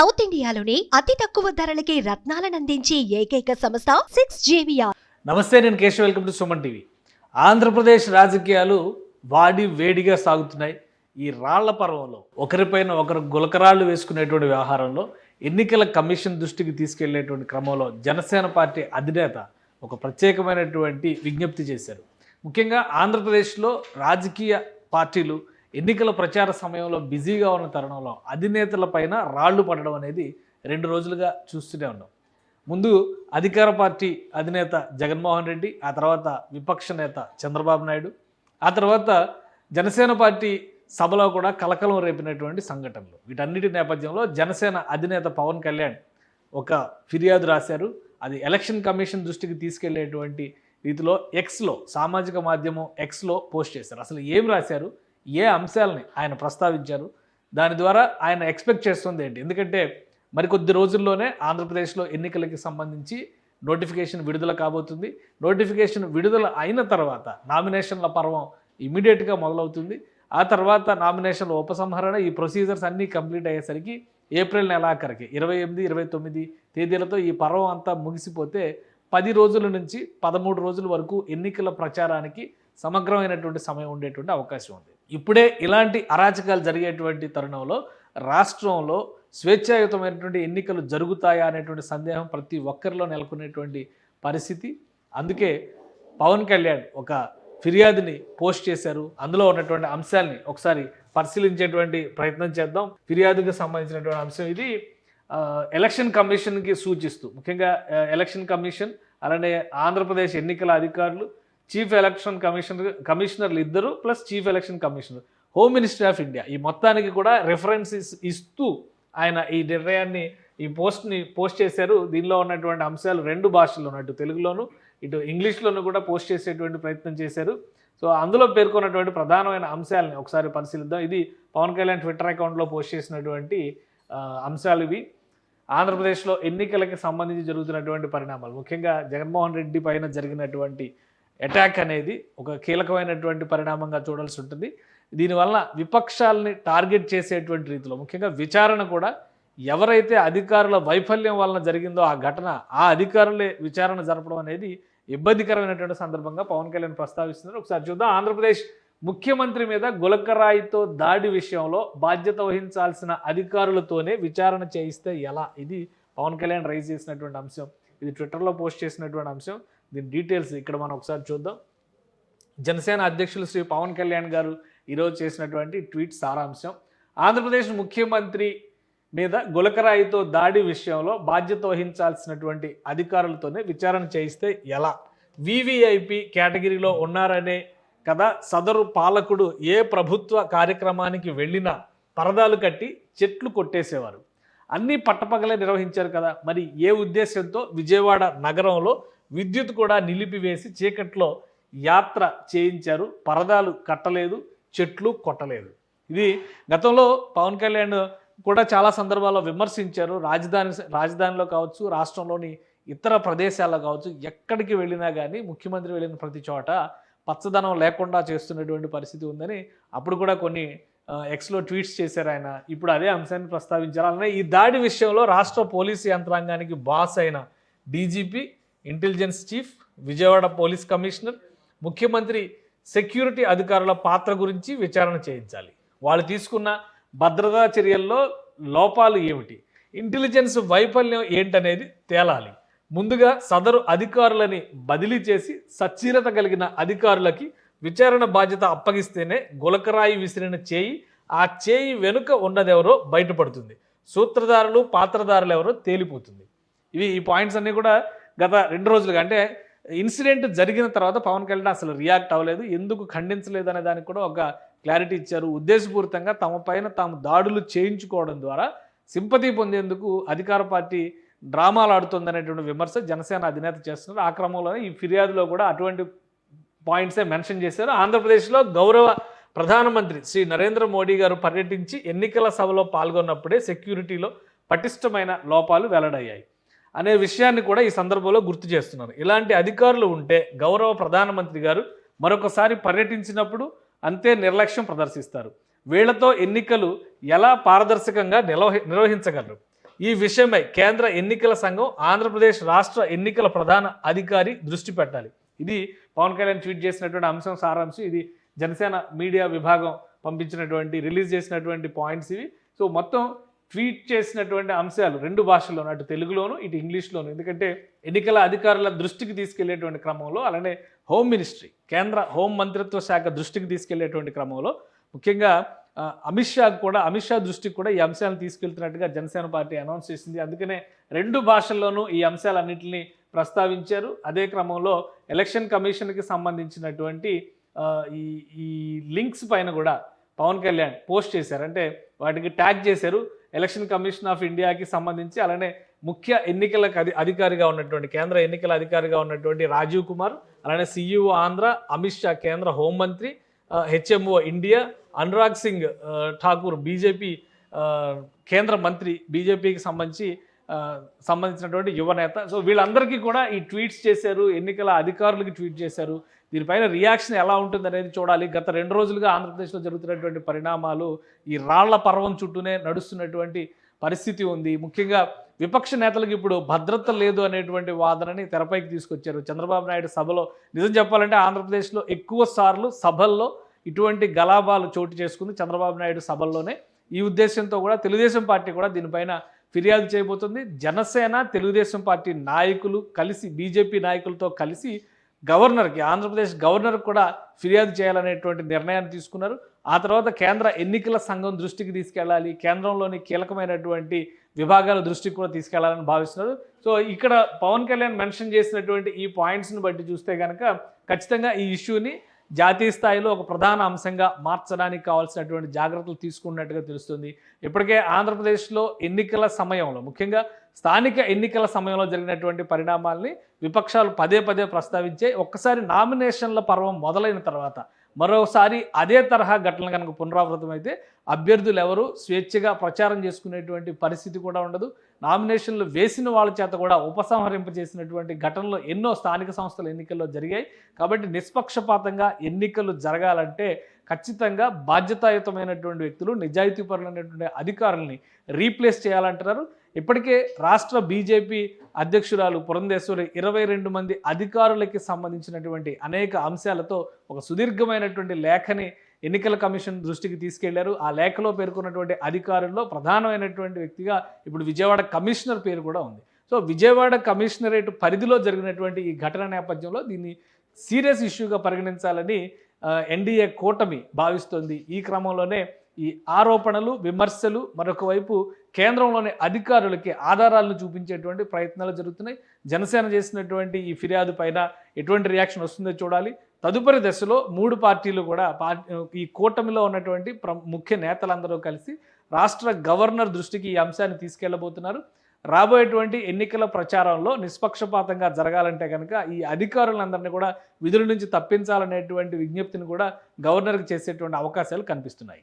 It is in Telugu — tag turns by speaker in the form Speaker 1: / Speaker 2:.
Speaker 1: సౌత్ ఇండియాలోనే అతి తక్కువ ధరలకి రత్నాలనందించే ఏకైక సంస్థ సిక్స్ జేవియా
Speaker 2: నమస్తే నేను Keshav. Welcome to Suman TV. Andhra Pradesh రాజకీయాలు వాడి వేడిగా సాగుతున్నాయి. ఈ రాళ్ళ పర్వంలో ఒకరిపైన ఒకరు గులకరాళ్ళు వేసుకునేటువంటి వ్యవహారంలో ఎన్నికల కమిషన్ దృష్టికి తీసుకెళ్ళేటువంటి క్రమంలో జనసేన పార్టీ అధినేత ఒక ప్రత్యేకమైనటువంటి విజ్ఞప్తి చేశారు. ముఖ్యంగా ఆంధ్రప్రదేశ్లో రాజకీయ పార్టీలు ఎన్నికల ప్రచార సమయంలో బిజీగా ఉన్న తరుణంలో అధినేతల పైన రాళ్ళు పడడం అనేది రెండు రోజులుగా చూస్తూనే ఉన్నాం. ముందు అధికార పార్టీ అధినేత జగన్మోహన్ రెడ్డి ఆ తర్వాత విపక్ష నేత చంద్రబాబు నాయుడు ఆ తర్వాత జనసేన పార్టీ సభలో కూడా కలకలం రేపినటువంటి సంఘటనలు. వీటన్నిటి నేపథ్యంలో జనసేన అధినేత పవన్ కళ్యాణ్ ఒక ఫిర్యాదు రాశారు. అది ఎలక్షన్ కమిషన్ దృష్టికి తీసుకెళ్ళేటువంటి రీతిలో ఎక్స్లో సామాజిక మాధ్యమం ఎక్స్లో పోస్ట్ చేశారు. అసలు ఏం రాశారు? ఏ అంశాలని ఆయన ప్రస్తావించారు? దాని ద్వారా ఆయన ఎక్స్పెక్ట్ చేస్తుంది ఏంటి? ఎందుకంటే మరికొద్ది రోజుల్లోనే ఆంధ్రప్రదేశ్లో ఎన్నికలకి సంబంధించి నోటిఫికేషన్ విడుదల కాబోతుంది. నోటిఫికేషన్ విడుదల అయిన తర్వాత నామినేషన్ల పర్వం ఇమీడియట్గా మొదలవుతుంది. ఆ తర్వాత నామినేషన్ల ఉపసంహరణ ఈ ప్రొసీజర్స్ అన్నీ కంప్లీట్ అయ్యేసరికి ఏప్రిల్ నెలాఖరికి ఇరవై ఎనిమిది ఇరవై తొమ్మిది తేదీలతో ఈ పర్వం అంతా ముగిసిపోతే పది రోజుల నుంచి పదమూడు రోజుల వరకు ఎన్నికల ప్రచారానికి సమగ్రమైనటువంటి సమయం ఉండేటువంటి అవకాశం ఉంది. ఇప్పుడే ఇలాంటి అరాచకాలు జరిగేటువంటి తరుణంలో రాష్ట్రంలో స్వేచ్ఛాయుతమైనటువంటి ఎన్నికలు జరుగుతాయా అనేటువంటి సందేహం ప్రతి ఒక్కరిలో నెలకొనేటువంటి పరిస్థితి. అందుకే పవన్ కళ్యాణ్ ఒక ఫిర్యాదుని పోస్ట్ చేశారు. అందులో ఉన్నటువంటి అంశాల్ని ఒకసారి పరిశీలించేటువంటి ప్రయత్నం చేద్దాం. ఫిర్యాదుకు సంబంధించినటువంటి అంశం ఇది. ఎలక్షన్ కమిషన్కి సూచిస్తూ ముఖ్యంగా ఎలక్షన్ కమిషన్ అలానే ఆంధ్రప్రదేశ్ ఎన్నికల అధికారులు చీఫ్ ఎలక్షన్ కమిషనర్ కమిషనర్లు ఇద్దరు plus chief election commissioner home ministry of India ఈ మొత్తానికి కూడా రెఫరెన్సెస్ ఇస్తూ ఆయన ఈ నిర్ణయాన్ని ఈ పోస్ట్ని పోస్ట్ చేశారు. దీనిలో ఉన్నటువంటి అంశాలు రెండు భాషల్లో ఉన్నట్టు తెలుగులోను ఇటు ఇంగ్లీష్లోనూ కూడా పోస్ట్ చేసేటువంటి ప్రయత్నం చేశారు. సో అందులో పేర్కొన్నటువంటి ప్రధానమైన అంశాలని ఒకసారి పరిశీలిద్దాం. ఇది పవన్ కళ్యాణ్ ట్విట్టర్ అకౌంట్లో పోస్ట్ చేసినటువంటి అంశాలు ఇవి. ఆంధ్రప్రదేశ్లో ఎన్నికలకి సంబంధించి జరుగుతున్నటువంటి పరిణామాలు. ముఖ్యంగా జగన్మోహన్ రెడ్డి పైన జరిగినటువంటి అటాక్ అనేది ఒక కీలకమైనటువంటి పరిణామంగా చూడాల్సి ఉంటుంది. దీనివల్ల విపక్షాలని టార్గెట్ చేసేటువంటి రీతిలో ముఖ్యంగా విచారణ కూడా ఎవరైతే అధికారుల వైఫల్యం వలన జరిగిందో ఆ ఘటన ఆ అధికారులే విచారణ జరపడం అనేది ఇబ్బందికరమైనటువంటి సందర్భంగా పవన్ కళ్యాణ్ ప్రస్తావిస్తున్నారు. ఒకసారి చూద్దాం. ఆంధ్రప్రదేశ్ ముఖ్యమంత్రి మీద గులకరాయితో దాడి విషయంలో బాధ్యత వహించాల్సిన అధికారులతోనే విచారణ చేయిస్తే ఎలా? ఇది పవన్ కళ్యాణ్ రైజ్ చేసినటువంటి అంశం. ఇది ట్విట్టర్లో పోస్ట్ చేసినటువంటి అంశం. దీని డీటెయిల్స్ ఇక్కడ మనం ఒకసారి చూద్దాం. జనసేన అధ్యక్షులు శ్రీ పవన్ కళ్యాణ్ గారు ఈరోజు చేసినటువంటి ట్వీట్ సారాంశం. ఆంధ్రప్రదేశ్ ముఖ్యమంత్రి మీద గులకరాయితో దాడి విషయంలో బాధ్యత వహించాల్సినటువంటి అధికారులతోనే విచారణ చేయిస్తే ఎలా? వివిఐపి కేటగిరీలో ఉన్నారనే కదా సదరు పాలకుడు ఏ ప్రభుత్వ కార్యక్రమానికి వెళ్ళినా పరదాలు కట్టి చెట్లు కొట్టేసేవారు. అన్నీ పట్టపగలే నిర్వహించారు కదా మరి ఏ ఉద్దేశంతో విజయవాడ నగరంలో విద్యుత్ కూడా నిలిపివేసి చీకట్లో యాత్ర చేయించారు. పరదాలు కట్టలేదు చెట్లు కొట్టలేదు. ఇది గతంలో పవన్ కళ్యాణ్ కూడా చాలా సందర్భాల్లో విమర్శించారు. రాజధాని రాజధానిలో కావచ్చు రాష్ట్రంలోని ఇతర ప్రదేశాల్లో కావచ్చు ఎక్కడికి వెళ్ళినా కానీ ముఖ్యమంత్రి వెళ్ళిన ప్రతి చోట పచ్చదనం లేకుండా చేస్తున్నటువంటి పరిస్థితి ఉందని అప్పుడు కూడా కొన్ని ఎక్స్లో ట్వీట్స్ చేశారు ఆయన. ఇప్పుడు అదే అంశాన్ని ప్రస్తావించారు. అలానే ఈ దాడి విషయంలో రాష్ట్ర పోలీసు యంత్రాంగానికి బాస్ అయిన DGP intelligence chief Vijayawada police commissioner ముఖ్యమంత్రి సెక్యూరిటీ అధికారుల పాత్ర గురించి విచారణ చేయించాలి. వాళ్ళు తీసుకున్న భద్రతా చర్యల్లో లోపాలు ఏమిటి? ఇంటెలిజెన్స్ వైఫల్యం ఏంటనేది తేలాలి. ముందుగా సదరు అధికారులని బదిలీ చేసి సచ్చీరత కలిగిన అధికారులకి విచారణ బాధ్యత అప్పగిస్తేనే గులకరాయి విసిరిన చేయి ఆ చేయి వెనుక ఉన్నదెవరో బయటపడుతుంది. సూత్రధారులు పాత్రధారులు ఎవరో తేలిపోతుంది. ఇవి ఈ పాయింట్స్ అన్నీ కూడా గత రెండు రోజులుగా అంటే ఇన్సిడెంట్ జరిగిన తర్వాత పవన్ కళ్యాణ్ అసలు రియాక్ట్ అవ్వలేదు. ఎందుకు ఖండించలేదు అనే దానికి కూడా ఒక క్లారిటీ ఇచ్చారు. ఉద్దేశపూరితంగా తమ పైన తాము దాడులు చేయించుకోవడం ద్వారా సింపతి పొందేందుకు అధికార పార్టీ డ్రామాలు ఆడుతుందనేటువంటి విమర్శ జనసేన అధినేత చేస్తున్నారు. ఆ క్రమంలోనే ఈ ఫిర్యాదులో కూడా అటువంటి పాయింట్సే మెన్షన్ చేశారు. ఆంధ్రప్రదేశ్లో గౌరవ ప్రధానమంత్రి శ్రీ నరేంద్ర మోడీ గారు పర్యటించి ఎన్నికల సభలో పాల్గొన్నప్పుడే సెక్యూరిటీలో పటిష్టమైన లోపాలు వెల్లడయ్యాయి. అనే విషయాన్ని కూడా ఈ సందర్భంలో గుర్తు చేస్తున్నారు ఇలాంటి అధికారులు ఉంటే గౌరవ ప్రధానమంత్రి గారు మరొకసారి పర్యటించినప్పుడు అంతే నిర్లక్ష్యం ప్రదర్శిస్తారు. వీళ్ళతో ఎన్నికలు ఎలా పారదర్శకంగా నిర్వహించగలరు? ఈ విషయమై కేంద్ర ఎన్నికల సంఘం ఆంధ్రప్రదేశ్ రాష్ట్ర ఎన్నికల ప్రధాన అధికారి దృష్టి పెట్టాలి. ఇది పవన్ కళ్యాణ్ ట్వీట్ చేసినటువంటి అంశం సారాంశం. ఇది జనసేన మీడియా విభాగం పంపించినటువంటి రిలీజ్ చేసినటువంటి పాయింట్స్ ఇవి. సో మొత్తం ట్వీట్ చేసినటువంటి అంశాలు రెండు భాషల్లోనూ అటు తెలుగులోను ఇటు ఇంగ్లీష్లోను. ఎందుకంటే ఎన్నికల అధికారుల దృష్టికి తీసుకెళ్ళేటువంటి క్రమంలో అలానే హోమ్ మినిస్ట్రీ కేంద్ర హోం మంత్రిత్వ శాఖ దృష్టికి తీసుకెళ్ళేటువంటి క్రమంలో ముఖ్యంగా అమిత్ షా కూడా అమిత్ షా దృష్టికి కూడా ఈ అంశాలను తీసుకెళ్తున్నట్టుగా జనసేన పార్టీ అనౌన్స్ చేసింది. అందుకనే రెండు భాషల్లోనూ ఈ అంశాలన్నింటినీ ప్రస్తావించారు. అదే క్రమంలో ఎలక్షన్ కమిషన్కి సంబంధించినటువంటి ఈ ఈ లింక్స్ పైన కూడా పవన్ కళ్యాణ్ పోస్ట్ చేశారు. అంటే వాటికి ట్యాగ్ చేశారు. ఎలక్షన్ కమిషన్ ఆఫ్ ఇండియాకి సంబంధించి అలానే ముఖ్య ఎన్నికల అధి అధికారిగా ఉన్నటువంటి కేంద్ర ఎన్నికల అధికారిగా ఉన్నటువంటి రాజీవ్ కుమార్ అలానే సిఇఓ ఆంధ్ర అమిత్ షా కేంద్ర హోంమంత్రి HMO India Anurag Singh Thakur BJP కేంద్ర మంత్రి బీజేపీకి సంబంధించి సంబంధించినటువంటి యువనేత సో వీళ్ళందరికీ కూడా ఈ ట్వీట్స్ చేశారు ఎన్నికల అధికారులకి ట్వీట్ చేశారు. దీనిపైన రియాక్షన్ ఎలా ఉంటుంది అనేది చూడాలి. గత రెండు రోజులుగా ఆంధ్రప్రదేశ్లో జరుగుతున్నటువంటి పరిణామాలు ఈ రాళ్ళ పర్వం చుట్టూనే నడుస్తున్నటువంటి పరిస్థితి ఉంది. ముఖ్యంగా విపక్ష నేతలకు ఇప్పుడు భద్రత లేదు అనేటువంటి వాదనని తెరపైకి తీసుకొచ్చారు. చంద్రబాబు నాయుడు సభలో నిజం చెప్పాలంటే ఆంధ్రప్రదేశ్లో ఎక్కువ సార్లు సభల్లో ఇటువంటి గలాభాలు చోటు చేసుకుంది చంద్రబాబు నాయుడు సభల్లోనే. ఈ ఉద్దేశంతో కూడా తెలుగుదేశం పార్టీ కూడా దీనిపైన ఫిర్యాదు చేయబోతుంది. జనసేన తెలుగుదేశం పార్టీ నాయకులు కలిసి బీజేపీ నాయకులతో కలిసి గవర్నర్కి ఆంధ్రప్రదేశ్ గవర్నర్ కూడా ఫిర్యాదు చేయాలనేటువంటి నిర్ణయాన్ని తీసుకున్నారు. ఆ తర్వాత కేంద్ర ఎన్నికల సంఘం దృష్టికి తీసుకెళ్ళాలి. కేంద్రంలోని కీలకమైనటువంటి విభాగాల దృష్టికి కూడా తీసుకెళ్ళాలని భావిస్తున్నారు. సో ఇక్కడ పవన్ కళ్యాణ్ మెన్షన్ చేసినటువంటి ఈ పాయింట్స్ని బట్టి చూస్తే కనుక ఖచ్చితంగా ఈ ఇష్యూని జాతీయ స్థాయిలో ఒక ప్రధాన అంశంగా మార్చడానికి కావాల్సినటువంటి జాగ్రత్తలు తీసుకున్నట్టుగా తెలుస్తుంది. ఇప్పటికే ఆంధ్రప్రదేశ్లో ఎన్నికల సమయంలో ముఖ్యంగా స్థానిక ఎన్నికల సమయంలో జరిగినటువంటి పరిణామాల్ని విపక్షాలు పదే పదే ప్రస్తావించే ఒక్కసారి నామినేషన్ల పర్వం మొదలైన తర్వాత మరోసారి అదే తరహా ఘటనలు కనుక పునరావృతం అయితే అభ్యర్థులు ఎవరు స్వేచ్ఛగా ప్రచారం చేసుకునేటువంటి పరిస్థితి కూడా ఉండదు. నామినేషన్లు వేసిన వాళ్ళ చేత కూడా ఉపసంహరింప చేసినటువంటి ఘటనలు ఎన్నో స్థానిక సంస్థల ఎన్నికల్లో జరిగాయి. కాబట్టి నిష్పక్షపాతంగా ఎన్నికలు జరగాలంటే ఖచ్చితంగా బాధ్యతాయుతమైనటువంటి వ్యక్తులు నిజాయితీపరులైనటువంటి అధికారుల్ని రీప్లేస్ చేయాలంటున్నారు. ఇప్పటికే రాష్ట్ర బీజేపీ అధ్యక్షురాలు పురంధేశ్వరి ఇరవై రెండు మంది అధికారులకి సంబంధించినటువంటి అనేక అంశాలతో ఒక సుదీర్ఘమైనటువంటి లేఖని ఎన్నికల కమిషన్ దృష్టికి తీసుకెళ్ళారు. ఆ లేఖలో పేర్కొన్నటువంటి అధికారుల్లో ప్రధానమైనటువంటి వ్యక్తిగా ఇప్పుడు విజయవాడ కమిషనర్ పేరు కూడా ఉంది. సో విజయవాడ కమిషనరేట్ పరిధిలో జరిగినటువంటి ఈ ఘటన నేపథ్యంలో దీన్ని సీరియస్ ఇష్యూగా పరిగణించాలని ఎన్డీఏ కూటమి భావిస్తోంది. ఈ క్రమంలోనే ఈ ఆరోపణలు విమర్శలు మరొక వైపు కేంద్రంలోని అధికారులకి ఆధారాలను చూపించేటువంటి ప్రయత్నాలు జరుగుతున్నాయి. జనసేన చేసినటువంటి ఈ ఫిర్యాదు పైన ఎటువంటి రియాక్షన్ వస్తుందో చూడాలి. తదుపరి దశలో మూడు పార్టీలు కూడా ఈ కూటమిలో ఉన్నటువంటి ప్ర ముఖ్య నేతలందరూ కలిసి రాష్ట్ర గవర్నర్ దృష్టికి ఈ అంశాన్ని తీసుకెళ్ళబోతున్నారు రాబోయేటువంటి ఎన్నికల ప్రచారంలో నిష్పక్షపాతంగా జరగాలంటే కనుక ఈ అధికారులందరినీ కూడా విధుల నుంచి తప్పించాలనేటువంటి విజ్ఞప్తిని కూడా గవర్నర్కి చేసేటువంటి అవకాశాలు కనిపిస్తున్నాయి.